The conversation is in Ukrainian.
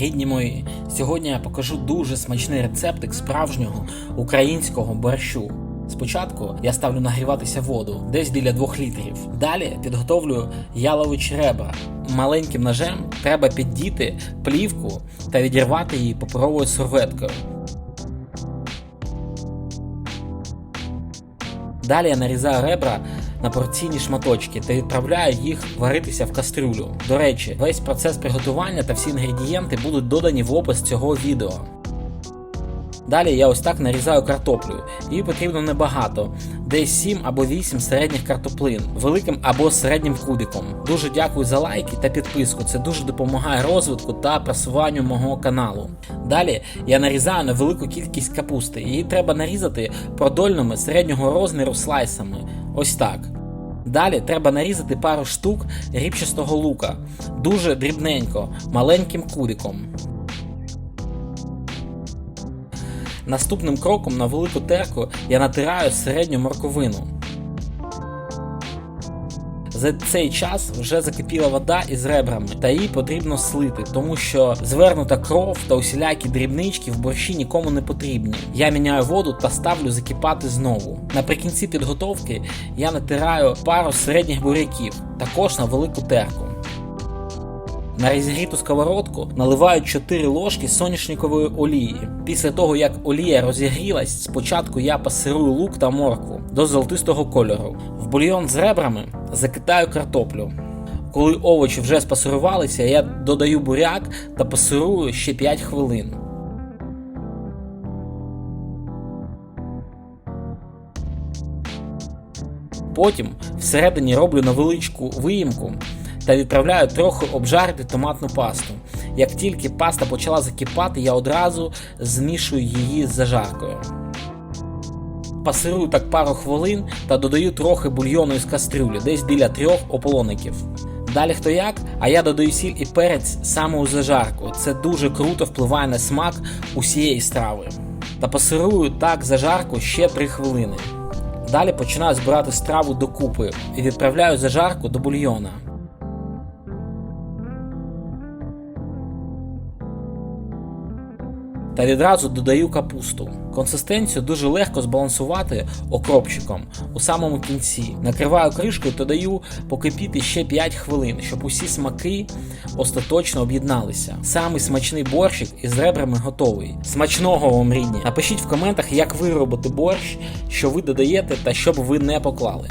рідні мої. Сьогодні я покажу дуже смачний рецептик справжнього українського борщу. Спочатку я ставлю нагріватися воду десь біля 2 літрів. Далі підготовлю яловичі ребра. Маленьким ножем треба піддіти плівку та відірвати її паперовою серветкою. Далі я нарізаю ребра на порційні шматочки та відправляю їх варитися в кастрюлю. До речі, весь процес приготування та всі інгредієнти будуть додані в опис цього відео. Далі я ось так нарізаю картоплю. Її потрібно небагато, десь 7 або 8 середніх картоплин, великим або середнім кубиком. Дуже дякую за лайки та підписку. Це дуже допомагає розвитку та просуванню мого каналу. Далі я нарізаю на велику кількість капусти. Її треба нарізати продольними середнього розміру слайсами. Ось так. Далі треба нарізати пару штук ріпчастого лука, дуже дрібненько, маленьким кубиком. Наступним кроком на велику терку я натираю середню морковину. За цей час вже закипіла вода із ребрами, та її потрібно слити, тому що звернута кров та усілякі дрібнички в борщі нікому не потрібні. Я міняю воду та ставлю закипати знову. Наприкінці підготовки я натираю пару середніх буряків, також на велику терку. На розігріту сковородку наливаю 4 ложки соняшникової олії. Після того, як олія розігрілась, спочатку я пасирую лук та моркву до золотистого кольору. В бульйон з ребрами закидаю картоплю. Коли овочі вже спасирувалися, я додаю буряк та пасирую ще 5 хвилин. Потім всередині роблю невеличку виїмку та відправляю трохи обжарити томатну пасту. Як тільки паста почала закипати, я одразу змішую її з зажаркою. Пасирую так пару хвилин та додаю трохи бульйону із кастрюлі, десь біля трьох ополоників. Далі хто як, а я додаю сіль і перець саме у зажарку. Це дуже круто впливає на смак усієї страви. Та пасирую так зажарку ще 3 хвилини. Далі починаю збирати страву докупи і відправляю зажарку до бульйона. Та відразу додаю капусту. Консистенцію дуже легко збалансувати окропчиком у самому кінці. Накриваю кришкою та даю покипіти ще 5 хвилин, щоб усі смаки остаточно об'єдналися. Самий смачний борщик із ребрами готовий. Смачного вам рідні! Напишіть в коментах, як ви робите борщ, що ви додаєте та що б ви не поклали.